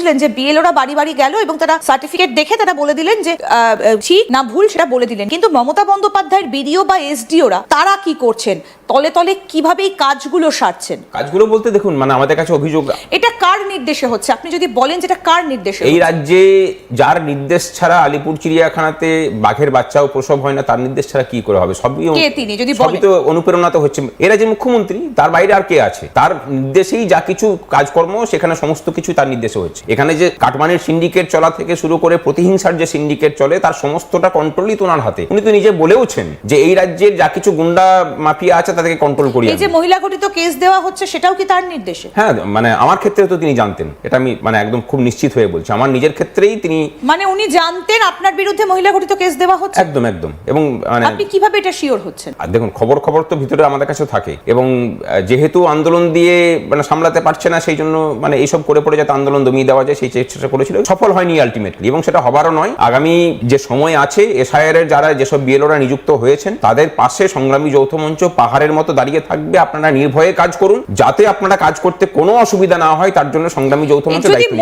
করছিলেন যে বিএলওরা বাড়ি বাড়ি গেল এবং তারা সার্টিফিকেট দেখে তারা বলে দিলেন যে ঠিক না ভুল সেটা বলে দিলেন। কিন্তু মমতা বন্দ্যোপাধ্যায়ের বিডিও বা এসডিওরা তারা কি করছেন? তলে তলে কীভাবে এই কাজগুলো সারছেন? কাজগুলো বলতে দেখুন মানে আমাদের কাছে অভিযোগ এটা কার নির্দেশে হচ্ছে? আপনি যদি বলেন যেটা কার নির্দেশে এই রাজ্যে যার নির্দেশ ছাড়া আলিপুর চিড়িয়াখানাতে বাঘের বাচ্চাও প্রসব হয় না তার নির্দেশ ছাড়া কি করে হবে? সবই কে তিনি? যদি সবই। তো অনুপ্রেরণা তো হচ্ছে। এরা যে মুখ্যমন্ত্রী তার বাইরে আর কে আছে? তার নির্দেশেই যা কিছু কাজকর্ম সেখানে সমস্ত কিছু তার নির্দেশে হচ্ছে। এখানে যে কাটমানির সিন্ডিকেট চলা থেকে শুরু করে প্রতিহিংসার যে সিন্ডিকেট চলে তার সমস্তটা কন্ট্রোলই তো ওনার হাতে। উনি তো নিজে বলেওছেন যে এই রাজ্যের যা কিছু গুন্ডা মাফিয়া আছে তাদেরকে কন্ট্রোল করি এই যে মহিলা ঘটিত কেস দেওয়া হচ্ছে সেটাও কি তার নির্দেশে? হ্যাঁ মানে আমার ক্ষেত্রে তো তিনি জানতেন। এটা আমি মানে একদম খুব নিশ্চিত হয়ে বলছি। আমার নিজের ক্ষেত্রেই তিনি মানে উনি জানতেন আপনার বিরুদ্ধে মহিলা ঘটিত কেস দেওয়া হচ্ছে? একদম একদম। এবং মানে আপনি কীভাবে এটা শিওর হচ্ছেন? আর দেখুন খবর খবর তো ভিতরে আমাদের কাছে থাকে। এবং যেহেতু আন্দোলন দিয়ে মানে সামলাতে পারছে না সেই জন্য মানে এইসব করে পড়ে যাতে আন্দোলন দমিয়ে দেওয়া যায় সেই চেষ্টা করেছিল। সফল হয়নি আলটিমেটলি এবং সেটা হবারও নয়। আগামী যে সময় আছে এসআইআর এর যারা যেসব বিএলওরা নিযুক্ত হয়েছেন তাদের পাশে সংগ্রামী যৌথ মঞ্চ পাহাড়ের মতো দাঁড়িয়ে থাকবে। আপনারা নির্ভয়ে কাজ করুন। যাতে আপনারা কাজ করতে কোনো অসুবিধা না হয় তার জন্য সংগ্রামী যৌথ মঞ্চ দায়িত্ব